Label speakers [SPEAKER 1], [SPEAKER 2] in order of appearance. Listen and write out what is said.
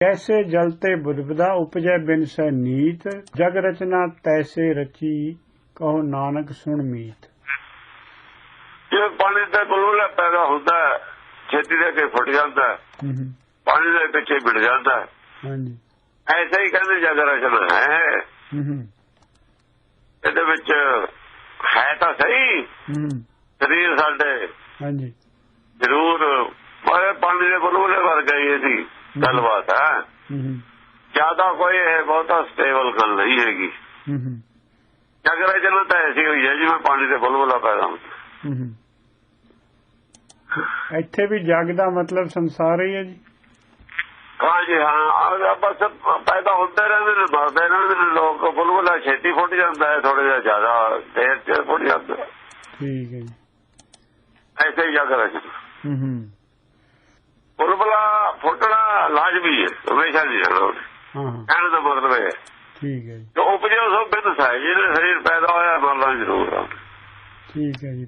[SPEAKER 1] ਕੈਸੇ ਜਲਤੇ ਬੁਦਬਦਾ ਉਪਜੈ ਬਿਨ ਸੈ ਨੀਤ ਜਗ ਰਚਨਾ ਤੈਸੇ ਰਚੀ ਕਹੋ ਨਾਨਕ ਸੁਣ ਮੀਤ।
[SPEAKER 2] ਜੇ ਪਾਣੀ ਦਾ ਬੁਲਬੁਲਾ ਪੈਦਾ ਹੁੰਦਾ ਛੇਤੀ ਦੇ ਕੇ ਫੁੱਟ ਜਾਂਦਾ ਪਾਣੀ ਦੇ ਪਿੱਛੇ ਵਿੜ ਜਾਂਦਾ ਹੈ।
[SPEAKER 1] ਹਾਂਜੀ।
[SPEAKER 2] ਐਸੇ ਹੀ ਕਹਿੰਦੇ ਜਗ ਰਚਨਾ ਹੈ। ਇਹਦੇ ਵਿੱਚ ਹੈ ਤਾਂ ਸਹੀ ਸਰੀਰ ਸਾਡੇ
[SPEAKER 1] ਹਾਂਜੀ।
[SPEAKER 2] ਜ਼ਰੂਰ ਪਾਣੀ ਦੇ ਬੁਲਬੁਲੇ ਵਰਗਾ ਹੀ ਇਹਦੀ। ਗੱਲਬਾਤ ਹੈ?
[SPEAKER 1] ਹੂੰ
[SPEAKER 2] ਜ਼ਿਆਦਾ ਕੋਈ ਇਹ ਬਹੁਤਾ ਸਟੇਬਲ ਗੱਲ ਨਹੀਂ ਹੈਗੀ।
[SPEAKER 1] ਹੂੰ ਹੂੰ,
[SPEAKER 2] ਜਗ ਰਚਨਾ ਤਾਂ ਐਸੀ ਹੋਈ ਹੈ ਜਿਵੇਂ ਪਾਣੀ ਦੇ ਬੁਲਬੁਲਾ ਪੈਦਾ ਹੁੰਦਾ।
[SPEAKER 1] ਇੱਥੇ ਵੀ ਜਗ ਦਾ ਮਤਲਬ ਸੰਸਾਰ ਹੀ ਹੈ ਜੀ।
[SPEAKER 2] ਹਾਂ ਜੀ ਹਾਂ। ਬਸ ਪੈਦਾ ਹੁੰਦੇ ਰਹਿੰਦੇ ਨੇ ਮਰਦੇ ਰਹਿੰਦੇ ਨੇ। ਲੋਕ ਬੁਲਬੁਲਾ ਛੇਤੀ ਫੁੱਟ ਜਾਂਦਾ ਹੈ ਥੋੜਾ ਜਿਹਾ ਜ਼ਿਆਦਾ ਦੇਰ ਚ ਫੁੱਟ ਜਾਂਦਾ।
[SPEAKER 1] ਠੀਕ ਹੈ ਜੀ।
[SPEAKER 2] ਐਸੇ ਹੀ ਜਗ ਰਚਨਾ
[SPEAKER 1] ਹੂੰ ਹੂੰ
[SPEAKER 2] ਬੁਲਬੁਲਾ ਫੁੱਟਣਾ ਹੈ ਹਮੇਸ਼ਾ ਉਹਨੇ।
[SPEAKER 1] ਹਾਂ।
[SPEAKER 2] ਕਹਿਣ ਦਾ ਮਤਲਬ ਹੈ।
[SPEAKER 1] ਠੀਕ ਹੈ ਜੀ।
[SPEAKER 2] ਕਿ ਉਪਜੇ ਸੋ ਬਿੰਦ ਹੈ ਜਿਹਨੇ ਸਰੀਰ ਪੈਦਾ ਹੋਇਆ ਮਰਨਾ ਜ਼ਰੂਰ ਆ।
[SPEAKER 1] ਠੀਕ ਹੈ ਜੀ।